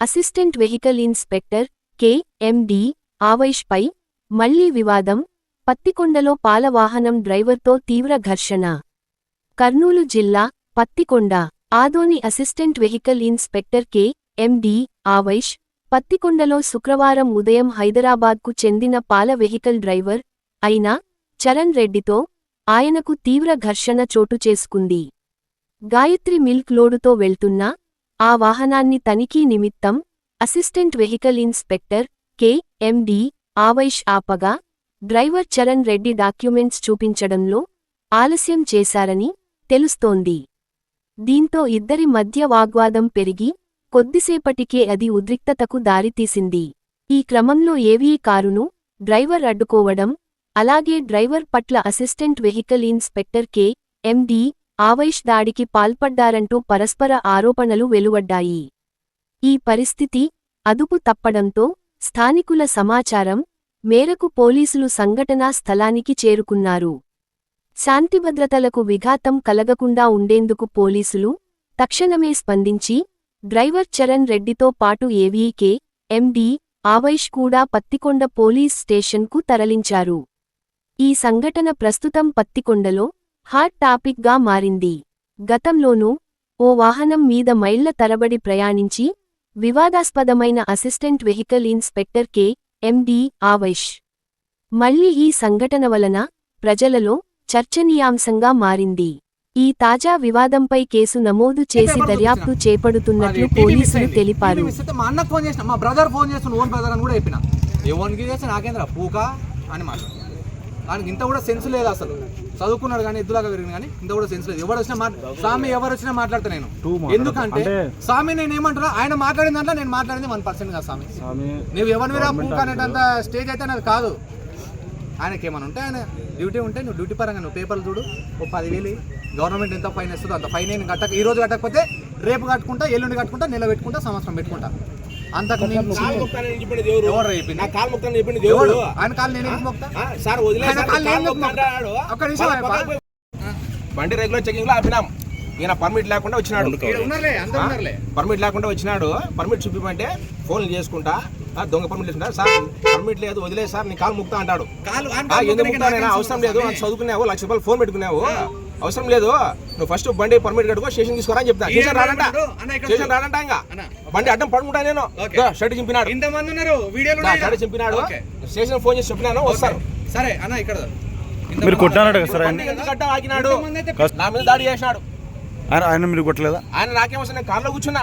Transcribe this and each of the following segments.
assistant vehicle inspector K MD ఆవైష్పై మళ్ళీ వివాదం పత్తికొండలో పాల వాహనం డ్రైవర్తో తీవ్ర ఘర్షణ. కర్నూలు జిల్లా Pattikonda Adoni assistant vehicle inspector K. MD Avaish పత్తికొండలో శుక్రవారం ఉదయం హైదరాబాద్కు చెందిన పాల వెహికల్ డ్రైవర్ అయిన చరణ్ రెడ్డితో ఆయనకు తీవ్ర ఘర్షణ చోటు చేసుకుంది. గాయత్రి మిల్క్ లోడుతో వెళ్తున్న ఆ వాహనాన్ని తనిఖీ నిమిత్తం assistant vehicle inspector K. MD Avaish ఆపగా driver Charan Reddy documents చూపించడంలో ఆలస్యం చేశారని తెలుస్తోంది. దీంతో ఇద్దరి మధ్య వాగ్వాదం పెరిగి కొద్దిసేపటికే అది ఉద్రిక్తతకు దారితీసింది. ఈ క్రమంలో ఏవీ కారును డ్రైవర్ అడ్డుకోవడం అలాగే డ్రైవర్ పట్ల assistant vehicle inspector K. MD Avaish దాడికి పాల్పడ్డారంటూ పరస్పర ఆరోపణలు వెలువడ్డాయి. ఈ పరిస్థితి అదుపు తప్పడంతో స్థానికుల సమాచారం మేరకు పోలీసులు సంఘటనా స్థలానికి చేరుకున్నారు. శాంతిభద్రతలకు విఘాతం కలగకుండా ఉండేందుకు పోలీసులు తక్షణమే స్పందించి డ్రైవర్ చరణ్ రెడ్డితో పాటు ఏవీకే ఎండీ ఆవైష్ కూడా పత్తికొండ పోలీస్ స్టేషన్కు తరలించారు. ఈ సంఘటన ప్రస్తుతం పత్తికొండలో హాట్ టాపిక్గా మారింది. గతంలోనూ ఓ వాహనం మీద మైళ్ళ తరబడి ప్రయాణించి వివాదాస్పదమైన assistant vehicle inspector K. MD Avaish. మళ్ళీ ఈ సంఘటన వలన ప్రజలలో చర్చనీయాంశంగా మారింది. ఈ తాజా వివాదంపై కేసు నమోదు చేసి దర్యాప్తు చేపడుతున్నట్లు పోలీసులు తెలిపారు. టీవీ మిస్ అయితే మా అన్నకు ఫోన్ చేసిన మా బ్రదర్ ఫోన్ చేస్తున్న ఓన్ బ్రదర్ అని కూడా చెప్పిన. ఎవరికి చేస్తే నాకేంద్ర పూక? అని మాట దానికి ఇంత కూడా సెన్స్ లేదు అసలు. చదువుకున్నాడు కానీ ఎద్దులాగా పెరిగింది కానీ ఇంత కూడా సెన్స్ లేదు. ఎవరు వచ్చినా మాట్లా స్వామి ఎవరు వచ్చినా మాట్లాడతా నేను. ఎందుకంటే స్వామి నేను ఏమంటున్నా ఆయన మాట్లాడిన దాంట్లో నేను మాట్లాడింది వన్ పర్సెంట్ కదా స్వామి. నువ్వు ఎవరి మీద అనేటంత స్టేజ్ అయితే నాది కాదు. ఆయనకి ఏమైనా ఉంటే ఆయన డ్యూటీ ఉంటే నువ్వు డ్యూటీ పరంగా నువ్వు పేపర్లు చూడు. ఓ పదివేలు. గవర్నమెంట్ ఎంత ఫైన్ ఇస్తుందో అంత ఫైన్ నేను కట్టక ఈ రోజు కట్టకపోతే రేపు కట్టుకుంటా ఎల్లుండి కట్టుకుంటా నెల పెట్టుకుంటా సంవత్సరం పెట్టుకుంటా. అంతకు మించి ఎవరు చెప్పింది? నా కాలు మొక్తాను చెప్పింది ఎవడు? దేవుడు ఆయన కాలు నేను సార్. ఒక్క నిమిషం బండి రెగ్యులర్ చెకింగ్లో ఆపినాం. ఈయన పర్మిట్ లేకుండా వచ్చినాడు. ఈడ ఉన్నారులే, అందరూ ఉన్నారులే. పర్మిట్ లేకుండా వచ్చినాడు. పర్మిట్ చూపిమంటే ఫోన్లు చేసుకుంటా. దొంగ పర్మిట్ చేసుకుంటా సార్ పర్మిట్ లేదు వదిలే సార్ నీ కాలు ముక్తా అంటాడు. ఎందుకు అవసరం లేదు. చదువుకున్నావు లక్ష రూపాయలు ఫోన్ పెట్టుకున్నావు. అవసరం లేదు. నువ్వు ఫస్ట్ బండి పర్మిట్ కట్టుకో స్టేషన్ తీసుకోరా అని చెప్తా. స్టేషన్ రాడంట రాడు, అన్న ఇక్కడ స్టేషన్. రాడంట ఇంకా. బండి అడ్డం పడుకుంటా నేను. షర్ట్ చింపినాడు. ఇంతమంది ఉన్నారు. వీడియోలు షర్ట్. చింపినాడు. స్టేషన్ ఫోన్ చేసి చెప్పినాను వస్తారు. సరే అన్న ఇక్కడ మీరు కొట్టారట కదా సార్ ఆయన. దాడి చేసినాడు. ఆయన ఆయన మీరు కొట్టలేదా? ఆయన నాకేం వస్తుంది నేను కార్లో కూర్చున్నా.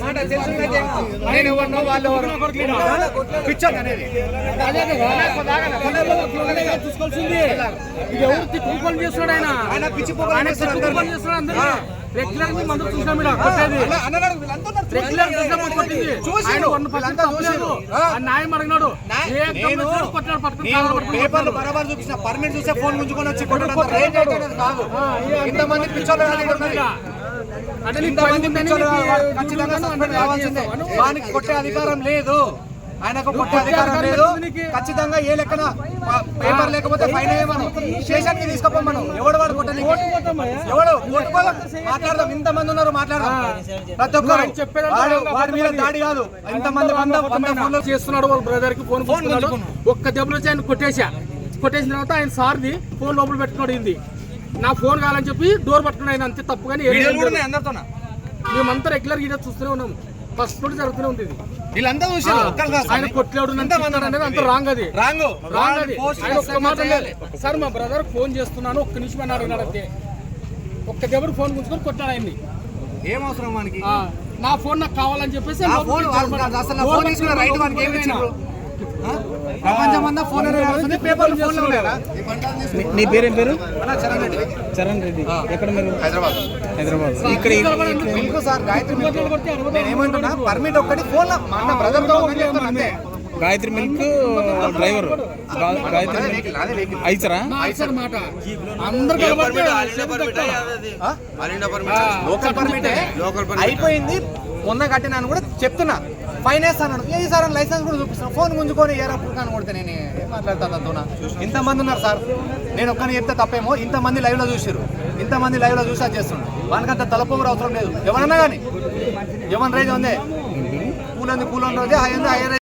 మాట తెలుసుందైతే నేను ఎవరినో వాళ్ళు ఎవరు పిచ్చోడు అనేది. చూసుకోవాల్సింది ఇది ఎవరు తిప్పు చేస్తున్నాడు ఆయన ఆయన పిచ్చి ఆయన చేస్తున్నాడు అందరూ రెగ్యులర్గా మందు చూసినాం ఈడ కొట్టేది రెగ్యులర్ కొట్టింది ఆయన వన్ పర్సెంట్ తప్పలేదు ఆ న్యాయం అడిగినాడు. కొట్టినాడు పట్టుకుని పేపర్లు బరాబర్ చూపించిన పర్మిట్ చూస్తే ఫోన్ ముంచుకొని వచ్చి కొట్టడం కాదు. ఇంతమంది పిచ్చోళ్ళు. అంటే. ఖచ్చితంగా వానికి కొట్టే అధికారం లేదు. ఆయనకు కొట్టే అధికారం లేదు. ఖచ్చితంగా ఏ లెక్కన పేపర్ లేకపోతే ఫైన్ వేయమను స్టేషన్కి తీసుకోపోమను? ఎవడు వాడు కొట్టని ఎవడు? కొట్టుకోదాం మాట్లాడదాం. ఇంత మంది ఉన్నారు మాట్లాడదాం. ప్రతి ఒక్కరు. వాడు వాడి మీద దాడి కాదు. ఇంతమంది వంద చేస్తున్నాడు వాళ్ళ బ్రదర్కి ఫోన్ కొట్టుకున్నాడు ఒక్క దెబ్బలో వచ్చి ఆయన కొట్టేశా. కొట్టేసిన తర్వాత ఆయన సార్ది ఫోన్ లోపల పెట్టుకోడు ఇది నా ఫోన్ కావాలని చెప్పి డోర్ పట్టుకుని ఆయన. అంతే తప్పు కానీ మేమంతా రెగ్యులర్గా చూస్తూనే ఉన్నాం ఫస్ట్ నుండి జరుగుతూనే ఉంది ఇది. వీళ్ళంతా చూసారు ఒక్కరు కాదు ఆయన కొట్లేడు అనేది అంత రాంగ్ అది. రాంగ్. రాంగ్ అది. ఆయన ఒక్క మాట సార్ మా బ్రదర్ ఫోన్ చేస్తున్నాను ఒక్క నిమిషం అన్నాడు అన్నాడు అంతే ఒక్క దగ్గర ఫోన్ గుంచుకొని కొట్టాడు ఆయన్ని. ఏం అవసరం మనకి నా ఫోన్ నాకు కావాలని చెప్పేసి నా లోపలికి ఫోన్ నా పేపర్లు ఫోన్లో ఉన్నాయా? పేరేం పేరు? చరణ్ రెడ్డి. చరణ్ రెడ్డి. ఎక్కడ మీరు? హైదరాబాద్. హైదరాబాద్. ఇక్కడ మిల్క్ సార్ గాయత్రి మిల్క్. నేను ఏమంటున్నా? పర్మిట్ ఒక్కటి ఫోన్ మా అంతే. Gayatri milk driver. Gayatri milk. Answer మాట. అందరు అయిపోయింది. మొన్న కట్టినాను కూడా చెప్తున్నా. ఫైన్ వేస్తాను ఏ సార్ లైసెన్స్ కూడా చూపిస్తాను ఫోన్ గుంజుకొని ఏ రప్పు అని కొడితే నేను ఏం మాట్లాడతాను అంటున్నా ఇంతమంది ఉన్నారు సార్. నేను ఒక్కని చెప్తే తప్పేమో ఇంతమంది లైవ్లో చూసారు ఇంతమంది లైవ్లో చూసా చేస్తున్నాడు వాళ్ళకంత వానికంత అవసరం లేదు. ఎవరన్నా కానీ. ఎవరి రైజ్ ఉంది? కూలంది కూలంది రోజే హై ఉంది హై